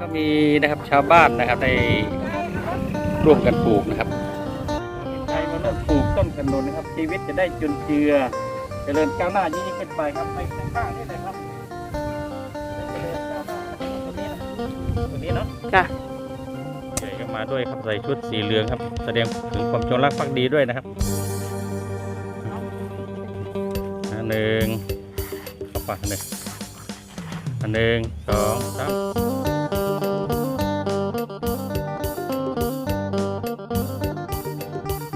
ก็มีนะครับชาวบ้านนะครับได้ร่วมกันปลูกนะครับใครมาเริ่มปลูกต้นขนุนนะครับ ชีวิตจะได้จุนเจือเจริญก้าวหน้ายิ่งๆขึ้นไปครับไม่ข้างๆนี่เลยครับเจริญก้าวหน้าตัวนี้นะตัวนี้เนาะจ้ะใหญ่ก็มาด้วยครับใส่ชุดสีเหลืองครับ แสดงถึงความจงรักภักดีด้วยนะครับอันหนึ่งเข้าไปอันหนึ่งอัน หนึ่งสองสาม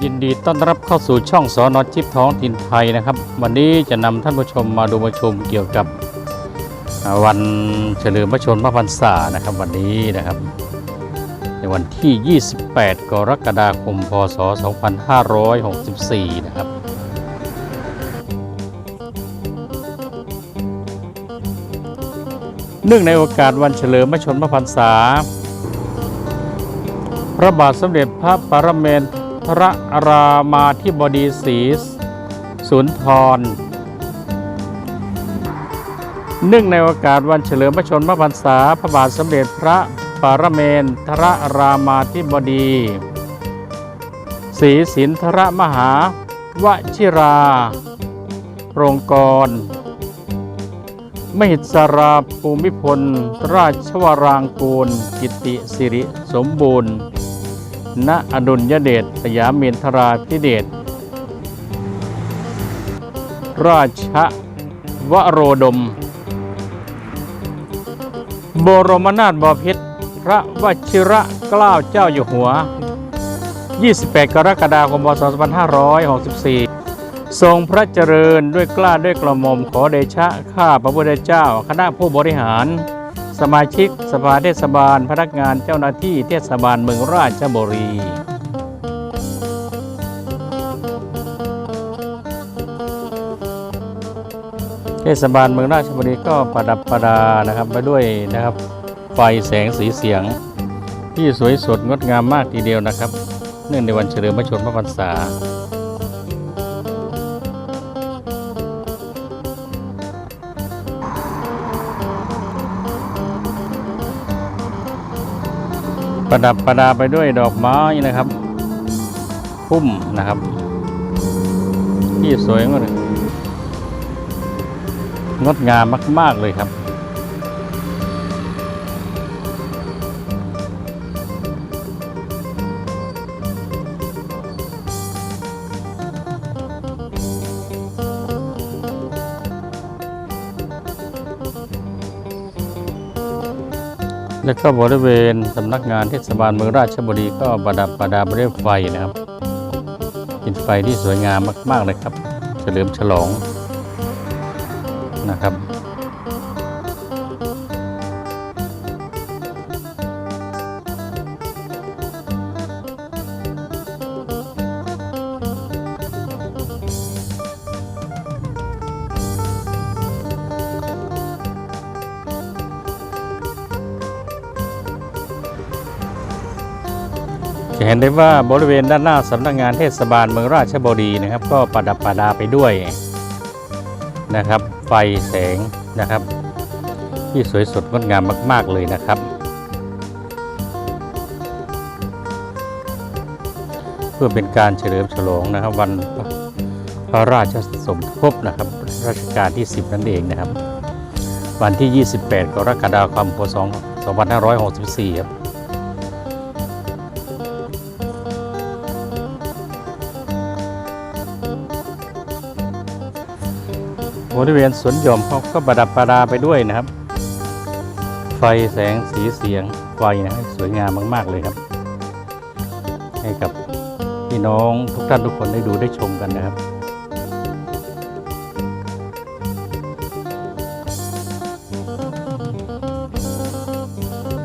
ยินดีต้อนรับเข้าสู่ช่องสอนอจิบท้องถิ่นไทยนะครับ วันนี้จะนำท่านผู้ชมมาดูมาชมเกี่ยวกับวันเฉลิมพระชนมพรรษานะครับวันนี้นะครับ ในวันที่ 28 กรกฎาคม พศ 2564 นะครับ เนื่องในโอกาสวันเฉลิมพระชนมพรรษา พระบาทสมเด็จพระปรเมนทรรามาธิบดีศรีสุนทรเนื่องในโอกาสวันเฉลิมพระชนมพรรษา พระบาทสมเด็จพระปรเมนทรรามาธิบดีศรีสินทรมหาวชิรา โรงกร มหิตสราภูมิพล ราชวรางกูล กิติสิริสมบูรณ์ ณอดุลยเดชสยามเมนทราพิเดชราชวโรดม บรมนาถบพิตรพระวชิระเกล้าเจ้าอยู่หัว 28 กรกฎาคม พศ 2564 ทรงพระเจริญด้วยกล้าด้วยกระหม่อมขอเดชะข้าพระพุทธเจ้า คณะผู้บริหาร สมาชิกสภาเทศบาล พนักงานเจ้าหน้าที่เทศบาลเมืองราชบุรีเทศบาลเมืองราชบุรีก็ประดับประดานะครับไปด้วยนะครับ ไฟแสงสีเสียง ที่สวยสดงดงามมากทีเดียวนะครับ เนื่องในวันเฉลิมพระชนมพรรษา ประดับประดาไปด้วยดอกไม้นะครับ พุ่มนะครับ ที่สวยงดงดงามมาก ๆ เลยครับ แล้วก็บริเวณสำนักงานเทศบาลเมืองราชบุรีก็ประดับประดาบด้วยไฟนะครับเป็นไฟที่สวยงามมากๆเลยครับ เฉลิมฉลองนะครับ จะเห็นได้ว่าบริเวณด้านหน้าสำนักงานเทศบาลเมืองราชบุรีนะครับ ก็ประดับประดาไปด้วยนะครับ ไฟแสงนะครับ ที่สวยสดงดงามมาก ๆ เลยนะครับ เพื่อเป็นการเฉลิมฉลองนะครับ วันพระราชสมภพนะครับรัชกาลที่ 10 นั่นเองนะครับ วันที่ 28 กรกฎาคมพศ2564 ครับ ริเวณสวนหย่อมเขาก็ประดับประดาไปด้วยนะครับ ไฟแสงสีเสียงไฟนะสวยงามมาก ๆ เลยครับ ให้กับพี่น้องทุกท่านทุกคนได้ดูได้ชมกันนะครับ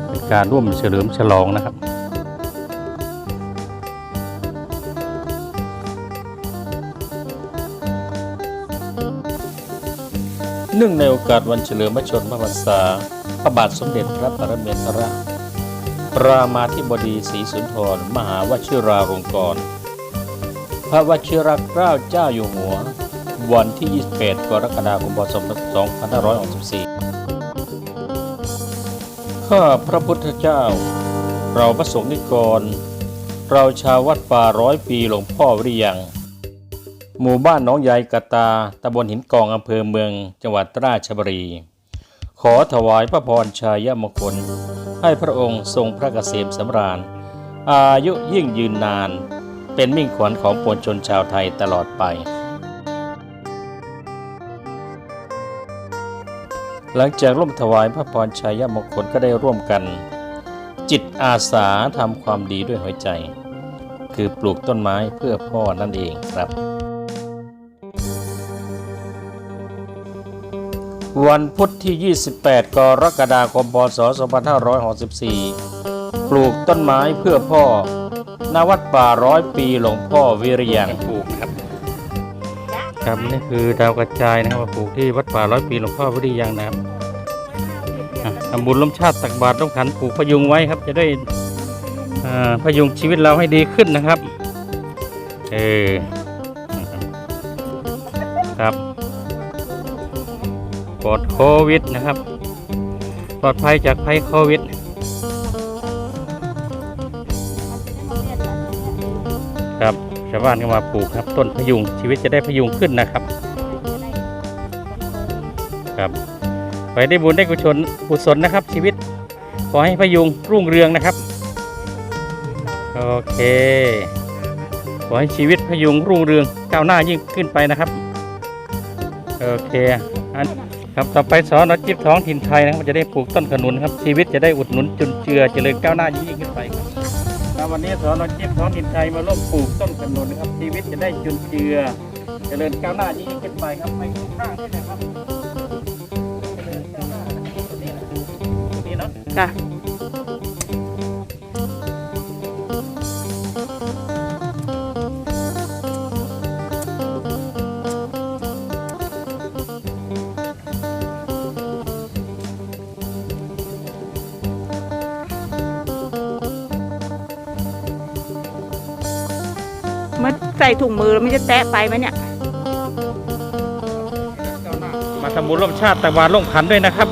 เป็นการร่วมเฉลิมฉลองนะครับ เนื่องในโอกาสวันเฉลิมพระชนมพรรษา พระบาทสมเด็จพระปรเมนทรรามาธิบดีศรีสุนทร มหาวชิราลงกรณ์พระวชิรเกล้าเจ้าอยู่หัว วันที่ 28 กรกฎาคมพศ2564 ข้าพระพุทธเจ้า เราพระสงฆ์นิกร เราชาววัดป่าร้อยปีหลวงพ่อวิริยัง หมู่บ้านหน้องยายกะตาตำบลหินกองอำเภอเมือง จังหวัดราชบุรี ขอถวายพระพรชัยมงคล ให้พระองค์ทรงพระเกษมสำราญ อายุยิ่งยืนนาน เป็นมิ่งขวัญของปวงชนชาวไทยตลอดไป หลังจากร่วมถวายพระพรชัยมงคลก็ได้ร่วมกัน จิตอาสาทำความดีด้วยหัวใจ คือปลูกต้นไม้เพื่อพ่อนั่นเองครับ วันพุธที่ 28 กรกฎาคม พศ 2564 ปลูกต้นไม้เพื่อพ่อ ณ วัดป่าร้อยปีหลวงพ่อวิริยังปลูกครับ ครับนี่คือดาวกระจายนะครับมาปลูกที่วัดป่าร้อยปีหลวงพ่อวิริยังนะครับอะทำบุญล้มชาติตักบาตรต้องขันปลูกพยุงไว้ครับ จะได้อ่าพยุงชีวิตเราให้ดีขึ้นนะครับ เออ ครับป ลอดโควิดนะครับ ปลอดภัยจากภัยโควิดครับชาวบ้านก็มาปลูกครับต้นพยุงชีวิตจะได้พยุงขึ้นนะครับ ครับไปได้บุญได้กุศลกุศลนะครับ ชีวิตขอให้พยุงรุ่งเรืองนะครับ โอเคขอให้ชีวิตพยุงรุ่งเรืองก้าวหน้ายิ่งขึ้นไปนะครับ โอเคอัน ครับต่อไปสอนอจิบท้องถิ่นไทยนะครับจะได้ปลูกต้นขนุนครับชีวิตจะได้อุดหนุนจุนเจือเจริญก้าวหน้ายิ่งขึ้นไปครับครับวันนี้สอนอจิบท้องถิ่นไทยมาร่วมปลูกต้นขนุนนะครับชีวิตจะได้จุนเจือเจริญก้าวหน้ายิ่งขึ้นไปครับไม่ข้างนี่นะครับเจริญก้าวหน้านะครับตัวนี้นะตัวนี้เนาะ ใส่ถุงมือแล้วมันจะแตะไปไหมเนี่ย มาทำบุญร่วมชาติตะวันร่วมขันด้วยนะครับ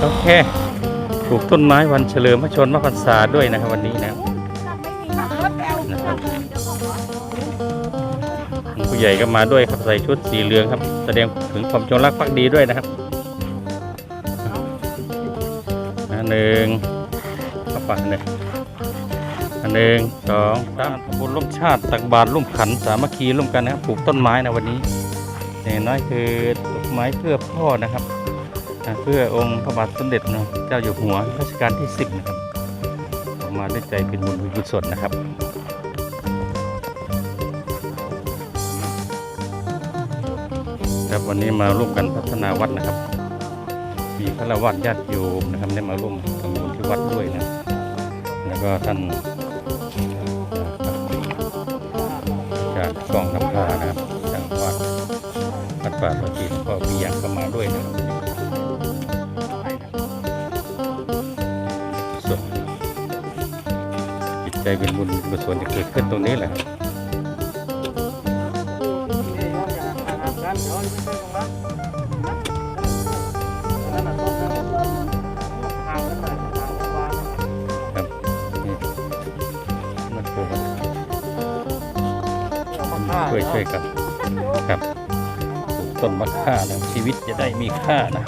โอเคปลูกต้นไม้วันเฉลิมพระชนมพรรษาด้วยนะครับวันนี้นะนะครับผู้ใหญ่ก็มาด้วยครับใส่ชุดสีเหลืองครับ แสดงถึงความจงรักภักดีด้วยนะครับหนึ่งเข้าไปเลย หนึ่งสองสามทำบุญร่วมชาติตักบาตรร่วมขันสามัคคีร่วมกันนะครับปลูกต้นไม้นะวันนี้อย่างน้อยคือดอกไม้เพื่อพ่อนะครับเพื่อองค์พระบาทสมเด็จเนะเจ้าอยู่หัวรัชกาลที่สิบนะครับออกมาด้วยใจเป็นบุญกุศลนะครับครับวันนี้มาร่วมกันพัฒนาวัดนะครับ มีพระวัดญาติโยมนะครับได้มาร่วมทำบุญที่วัดด้วยนะแล้วก็ท่าน กกองน้ำพานะครับจังวัดวัดป่าประจีนก็มีอย่างเข้ามาด้วยนะครับส่วนจิตใจเป็นบุญกุศลจะเกิดขึ้นตรงนี้แหละครับ ต้นมะค่านะชีวิตจะได้มีค่านะ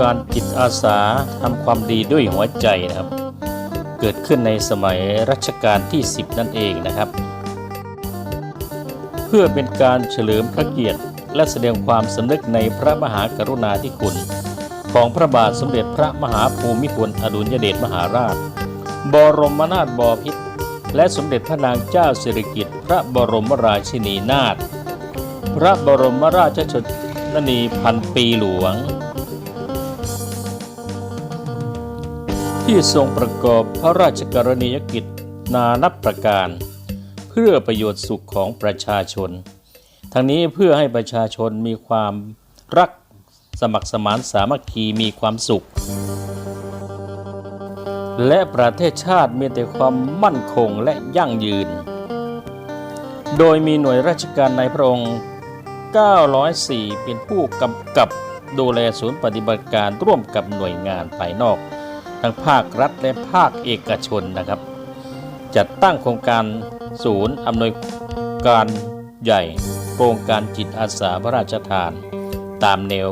การจิตอาสาทำความดีด้วยหัวใจนะครับ เกิดขึ้นในสมัยรัชกาลที่ 10 นั่นเองนะครับ เพื่อเป็นการเฉลิมพระเกียรติและแสดงความสำนึกในพระมหากรุณาธิคุณ ของพระบาทสมเด็จพระมหาภูมิพลอดุลยเดชมหาราช บรมนาถบพิตรและสมเด็จพระนางเจ้าสิริกิติ์พระบรมราชินีนาถพระบรมราชชนนีพันปีหลวง ที่ทรงประกอบพระราชกรณียกิจนานับประการ เพื่อประโยชน์สุขของประชาชน ทั้งนี้เพื่อให้ประชาชนมีความรักสมัครสมานสามัคคีมีความสุข และประเทศชาติมีแต่ความมั่นคงและยั่งยืน โดยมีหน่วยราชการในพระองค์ 904 เป็นผู้กำกับดูแลศูนย์ปฏิบัติการร่วมกับหน่วยงานภายนอก ทั้งภาครัฐและภาคเอกชนนะครับ จัดตั้งโครงการศูนย์อำนวยการใหญ่โครงการจิตอาสาพระราชทาน ตามแนว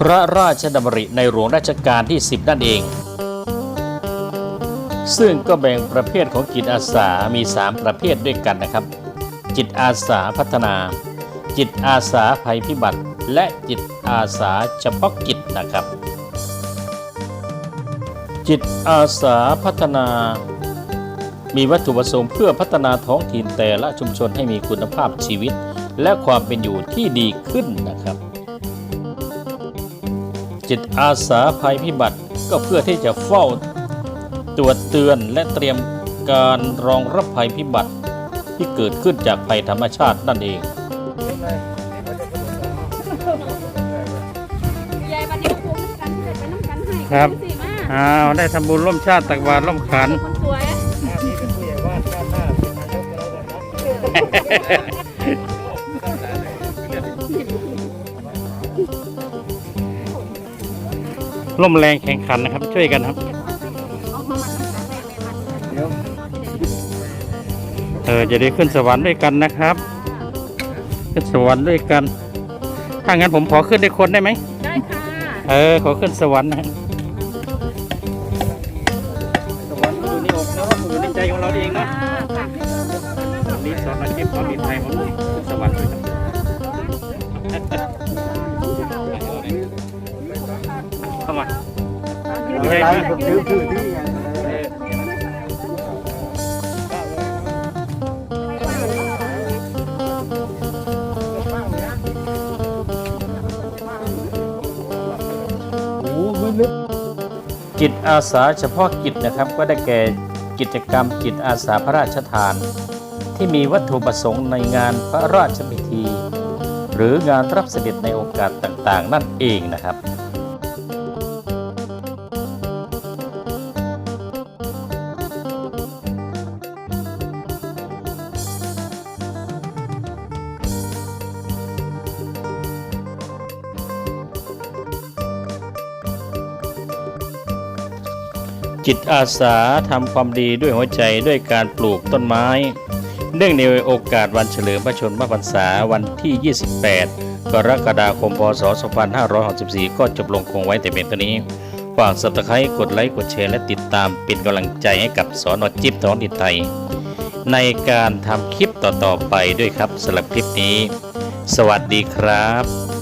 พระราชดำริในหลวงรัชกาลที่ 10 นั่นเอง ซึ่งก็แบ่งประเภทของจิตอาสามี 3 ประเภทด้วยกันนะครับ จิตอาสาพัฒนา จิตอาสาภัยพิบัติ และจิตอาสาเฉพาะกิจนะครับ จิตอาสาพัฒนา มีวัตถุประสงค์เพื่อพัฒนาท้องถิ่นแต่ละชุมชนให้มีคุณภาพชีวิต และความเป็นอยู่ที่ดีขึ้นนะครับ จิตอาสาภัยพิบัติก็เพื่อที่จะเฝ้า ตรวจเตือนและเตรียมการรองรับภัยพิบัติที่เกิดขึ้นจากภัยธรรมชาตินั่นเองยายบันนี้คงกันเสร็จไปน้ำกันให้ครับสิมา อ้าวได้ทำบุญร่วมชาติตักบาตรร่วมขัน คนสวยอะร่มแรงแข่งขันนะครับ ช่วยกันครับ เออจะได้ขึ้นสวรรค์ด้วยกันนะครับ ขึ้นสวรรค์ด้วยกัน ถ้างั้นผมขอขึ้นด้วยคนได้ไหม ได้ค่ะ เออ ขอขึ้นสวรรค์นะฮะส ไม่เป็นไรผมถือถือที่จิตอาสาเฉพาะกิจนะครับก็ได้แก่กิจกรรมจิตอาสาพระราชทาน ที่มีวัตถุประสงค์ในงานพระราชพิธี หรืองานรับเสด็จในโอกาสต่างๆ นั่นเองนะครับ จิตอาสาทำความดีด้วยหัวใจด้วยการปลูกต้นไม้ เนื่องในโอกาสวันเฉลิมพระชนมพรรษาวันที่ 28 กรกฎาคม พศ 2564 ก็จบลงคงไว้แต่เพียงเท่านี้ ฝากสับตะไคร้กดไลค์ กดแชร์และติดตามเป็นกำลังใจให้กับสอนอจิ๊บท้องถิ่นไทย ในการทำคลิปต่อๆไปด้วยครับสำหรับคลิปนี้ สวัสดีครับ